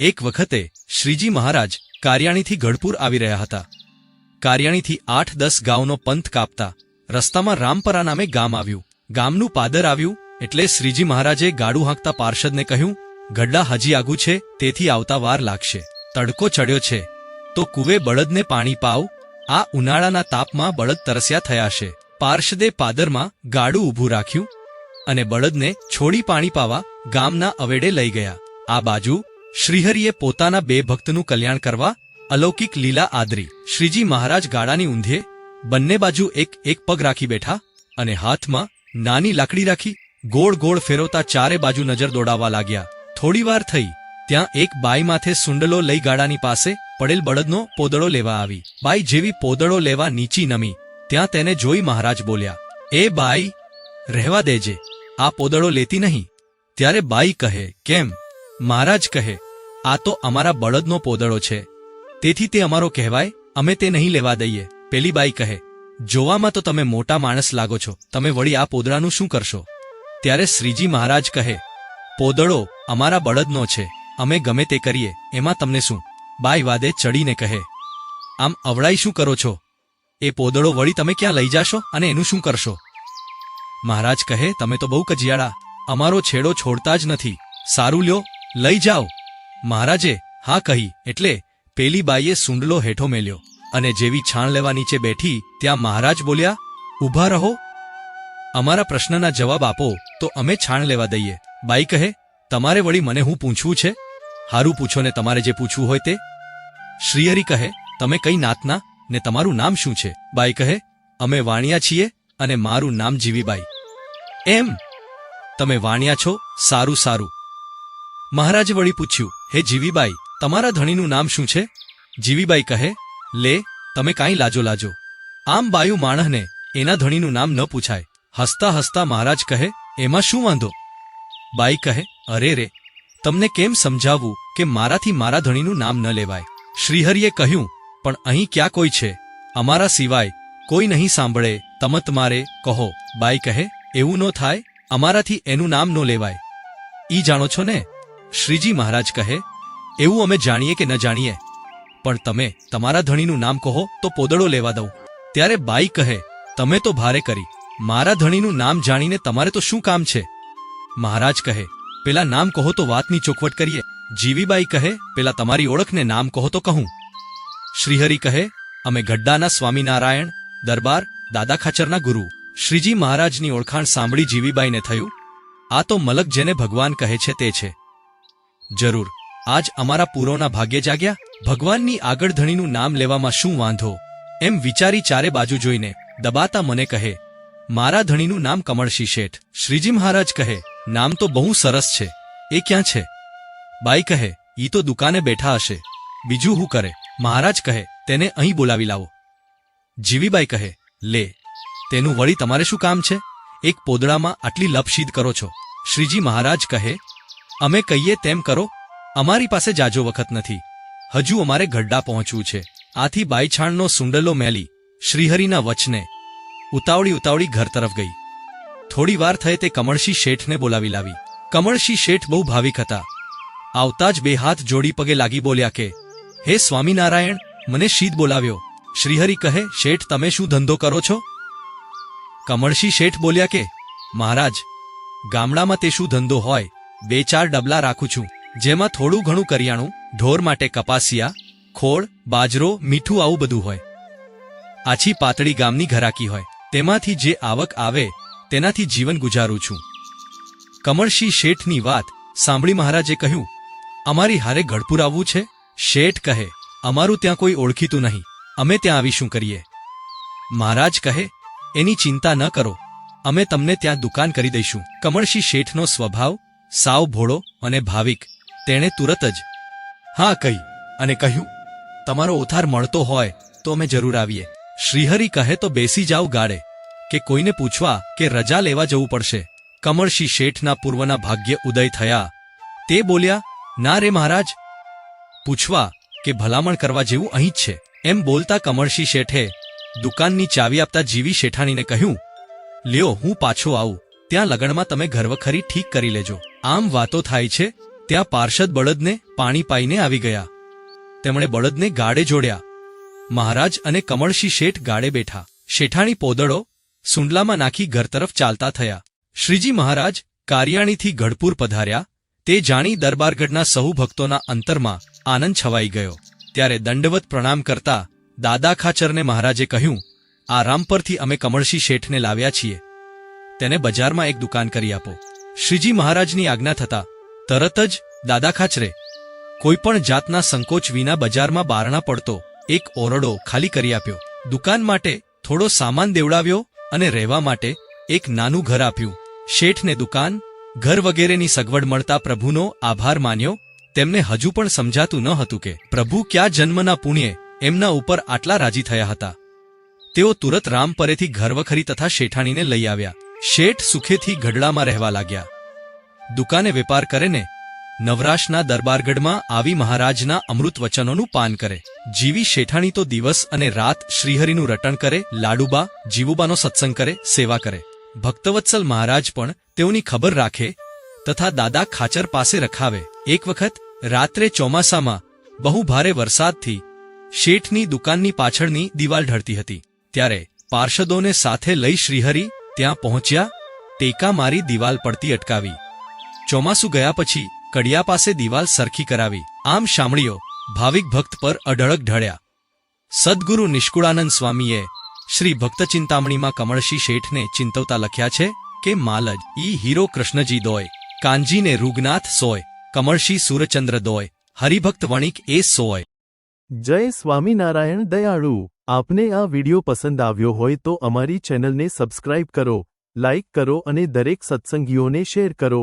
એક વખતે શ્રીજી મહારાજ કારિયાણીથી ગઢપુર આવી રહ્યા હતા. કારિયાણીથી આઠ દસ ગાઉનો પંથ કાપતા રસ્તામાં રામપરા નામે ગામ આવ્યું. ગામનું પાદર આવ્યું એટલે શ્રીજી મહારાજે ગાડું હાંકતા પાર્ષદને કહ્યું ગઢડા હજી આગુ છે, તેથી આવતા વાર લાગશે. તડકો ચડ્યો છે. તો કુવે બળદને પાણી પાવ. આ ઉનાળાના તાપમાં બળદ તરસ્યા થયા છે. પાર્ષદે પાદરમાં ગાડું ઊભું રાખ્યું અને બળદને છોડી પાણી પાવા ગામના અવેડે લઈ ગયા. આ બાજુ શ્રીહરિએ પોતાના બે ભક્તનું કલ્યાણ કરવા અલૌકિક લીલા આદરી શ્રીજી મહારાજ ગાળાની ઊંધે બંને બાજુ એક એક પગ રાખી બેઠા અને હાથમાં નાની લાકડી રાખી ગોળ ગોળ ફેરવતા ચારે બાજુ નજર દોડાવવા લાગ્યા. થોડી વાર થઈ, ત્યાં એક બાઈ માથે સુંડલો લઈ ગાડાની પાસે પડેલ બળદનો પોદળો લેવા આવી. બાઈ જેવી પોદળો લેવા નીચી નમી, ત્યાં તેને જોઈ મહારાજ બોલ્યા, એ બાઈ, રહેવા દેજે. આ પોદળો લેતી નહીં. ત્યારે બાઈ કહે, કેમ? મહારાજ કહે, આ તો અમારા બળદનો પોદળો છે. તેથી તે અમારો કહેવાય, અમે તે નહીં લેવા દઈએ. પેલી બાઈ કહે, જોવામાં તો તમે મોટા માણસ લાગો છો, તમે વળી આ પોદળાનું શું કરશો? ત્યારે શ્રીજી મહારાજ કહે, પોદળો અમારા બળદનો છે, અમે ગમે તે કરીએ, એમાં તમને શું? બાઈ વાદે ચડીને કહે, આમ અવળાઈ શું કરો છો? એ પોદળો વળી તમે ક્યાં લઈ જાશો અને એનું શું કરશો? મહારાજ કહે, તમે તો બહુ કજિયાળા, અમારો છેડો છોડતા જ નથી. સારું લ્યો લઈ જાઓ. મહારાજે હા કહી, એટલે પેલી બાઈએ સુંડલો હેઠો મેલ્યો અને જેવી છાણ લેવા નીચે બેઠી ત્યાં મહારાજ બોલ્યા, ઊભા રહો. અમારા પ્રશ્નના જવાબ આપો, તો અમે છાણ લેવા દઈએ. બાઈ કહે, તમારે વળી મને હું પૂછવું છે? હારું પૂછો ને તમારે જે પૂછવું હોય તે. શ્રીહરી કહે, તમે કઈ નાતના ને તમારું નામ શું છે? બાઈ કહે, અમે વાણિયા છીએ અને મારું નામ જીવીબાઈ. એમ? તમે વાણિયા છો? સારું સારું. મહારાજે વળી પૂછ્યું, હે જીવીબાઈ, તમારા ધણીનું નામ શું છે? જીવીબાઈ કહે, લે, તમે કાંઈ લાજો લાજો. આમ બાયુ માણહને એના ધણીનું નામ ન પૂછાય. હસતા હસતા મહારાજ કહે, એમાં શું વાંધો? બાઈ કહે, અરે રે, તમને કેમ સમજાવવું કે મારાથી મારા ધણીનું નામ ન લેવાય? શ્રીહરિએ કહ્યું, પણ અહીં ક્યાં કોઈ છે? અમારા સિવાય કોઈ નહીં સાંભળે. તમત મારે, કહો. બાઈ કહે, એવું ન થાય. અમારાથી એનું નામ ન લેવાય. ઈ જાણો છો ને? શ્રીજી મહારાજ કહે, એવું અમે જાણીએ કે ન જાણીએ. પણ તમે તમારા ધણીનું નામ કહો તો પોદળો લેવા દઉં. ત્યારે બાઈ કહે, તમે તો ભારે કરી. મારા ધણીનું નામ જાણીને તમારે તો શું કામ છે? મહારાજ કહે, પેલા નામ કહો તો વાતની ચોખવટ કરીએ. જીવીબાઈ કહે, પેલા તમારી ઓળખને નામ કહો તો કહું. શ્રીહરિ કહે, અમે ગઢડાના સ્વામિનારાયણ, દરબાર, દાદા ખાચરના ગુરુ. શ્રીજી મહારાજની ઓળખાણ સાંભળી જીવીબાઈને થયું. આ તો મલક જેને ભગવાન કહે છે તે છે. જરૂર. આજ અમારા પૂરોના ભાગ્ય જાગ્યા? ભગવાનની આગળ ધણીનું નામ લેવામાં શું વાંધો? એમ વિચારી ચારે બાજુ જોઈને, દબાતા મને કહે, મારા ધણીનું નામ કમળશી શેઠ. શ્રીજી મહારાજ કહે, નામ તો બહુ સરસ છે. એ ક્યાં છે? બાઈ કહે, ઈ તો દુકાને બેઠા હશે. બીજું હું કરે? મહારાજ કહે, તેને અહીં બોલાવી લાવો. જીવીબાઈ કહે, લે, તેનું વળી તમારે શું કામ છે? એક પોદળામાં આટલી લપશીદ કરો છો. શ્રીજી મહારાજ કહે અમે કહીએ તેમ કરો, અમારી પાસે જાજો વખત નથી. હજુ અમારે ગઢડા પહોંચવું છે. આથી બાઈછાણનો સુંડલો મેલી, શ્રીહરિના વચને ઉતાવળી ઉતાવળી ઘર તરફ ગઈ. થોડી વાર થયે તે કમળશી શેઠને બોલાવી લાવી. કમળશી શેઠ બહુ ભાવિક હતા. આવતા જ બે હાથ જોડી પગે લાગી બોલ્યા કે, હે સ્વામિનારાયણ, મને શીત બોલાવ્યો. શ્રીહરિ કહે, શેઠ, તમે શું ધંધો કરો છો? કમળશી શેઠ બોલ્યા કે, મહારાજ, ગામડામાં તે શું ધંધો હોય બે ચાર ડબલા રાખું છું. જેમાં થોડું ઘણું કરિયાણું, ઢોર માટે કપાસિયા, ખોળ, બાજરો, મીઠું આવું બધું હોય. આછી પાતળી ગામની ઘરાકી હોય. તેમાંથી જે આવક આવે, તેનાથી જીવન ગુજારું છું. કમળશી શેઠની વાત સાંભળી મહારાજે કહ્યું, અમારી હારે ગઢપુર આવવું છે? શેઠ કહે, અમારું ત્યાં કોઈ ઓળખીતું નહીં. અમે ત્યાં આવી શું કરીએ? મહારાજ કહે, એની ચિંતા ન કરો. અમે તમને ત્યાં દુકાન કરી દઈશું. કમળસિંહ શેઠનો સ્વભાવ સાવ ભોળો અને ભાવિક. તેણે તુરત જ, હા, કહી. અને કહ્યું, તમારો ઓથાર મળતો હોય તો અમે જરૂર આવીએ. શ્રીહરિ કહે તો બેસી જાઓ ગાડે કે કોઈને પૂછવા કે રજા લેવા જવું પડશે. કમળસિંહ શેઠના પૂર્વના ભાગ્ય ઉદય થયા. તે બોલ્યા, ના રે મહારાજ. પૂછવા કે ભલામણ કરવા જેવું અહીં જ છે. એમ બોલતા કમળસિંહ શેઠે દુકાનની ચાવી આપતા જીવી શેઠાણીને કહ્યું, લ્યો, હું પાછો આવું. ત્યાં લગ્નમાં તમે ઘરવખરી ઠીક કરી લેજો. આમ વાતો થાય છે, ત્યાં પાર્ષદ બળદને પાણી પાઈને આવી ગયા. તેમણે બળદને ગાડે જોડ્યા. મહારાજ અને કમળશી શેઠ ગાડે બેઠા. શેઠાણી પોદળો સુંડલામાં નાખી ઘર તરફ ચાલતા થયા. શ્રીજી મહારાજ કારિયાણીથી ગઢપુર પધાર્યા. તે જાણી દરબારગઢના સહુ ભક્તોના અંતરમાં આનંદ છવાઈ ગયો. ત્યારે દંડવત પ્રણામ કરતા દાદા ખાચરને મહારાજે કહ્યું, આ રામપરથી અમે કમળશી શેઠને લાવ્યા છીએ. તેને બજારમાં એક દુકાન કરી આપો. શ્રીજી મહારાજની આજ્ઞા થતા તરત જ દાદા ખાચરે કોઈપણ જાતના સંકોચ વિના બજારમાં બારણા પડતો એક ઓરડો ખાલી કરી આપ્યો. દુકાન માટે થોડો સામાન દેવડાવ્યો અને રહેવા માટે એક નાનું ઘર આપ્યું. શેઠને દુકાન, ઘર વગેરેની સગવડ મળતા પ્રભુનો આભાર માન્યો. તેમને હજુ પણ સમજાતું ન હતું કે પ્રભુ ક્યાં જન્મના પુણ્યે એમના ઉપર આટલા રાજી થયા હતા. તેઓ તુરત રામ પરેથી ઘરવખરી તથા શેઠાણીને લઈ આવ્યા. શેઠ સુખેથી ગઢડામાં રહેવા લાગ્યા. દુકાને વેપાર કરે ને નવરાશના દરબારગઢમાં આવી મહારાજના અમૃત વચનોનું પાન કરે. જીવી શેઠાણી તો દિવસ અને રાત શ્રીહરિનું રટણ કરે, લાડુબા, જીવુબાનો સત્સંગ કરે, સેવા કરે. ભક્તવત્સલ મહારાજ પણ તેઓની ખબર રાખે તથા દાદા ખાચર પાસે રખાવે. એક વખત રાત્રે ચોમાસામાં બહુ ભારે વરસાદથી શેઠની દુકાનની પાછળની દિવાલ ઢળતી હતી. ત્યારે પાર્ષદોને સાથે લઈ શ્રીહરિ ત્યાં પહોંચ્યા, ટેકા મારી દિવાલ પડતી અટકાવી. ચોમાસું ગયા પછી કડિયા પાસે દિવાલ સરખી કરાવી. આમ શામળીઓ ભાવિક ભક્ત પર અઢળક ઢળ્યા. સદગુરુ નિષ્કુળાનંદ સ્વામીએ શ્રી ભક્ત ચિંતામણીમાં કમળશી શેઠને ચિંતવતા લખ્યા છે કે, માલજ, ઈ હીરો કૃષ્ણજી દોય, કાનજીને રૂગનાથ સોય, કમળશી સૂરચંદ્ર દોય, હરિભક્ત વણિક એ સોય. જય સ્વામિનારાયણ દયાળુ. આપને આ વિડિયો પસંદ આવ્યો હોય તો અમારી ચેનલને સબસ્ક્રાઇબ કરો, લાઇક કરો અને દરેક સત્સંગીઓને શેર કરો.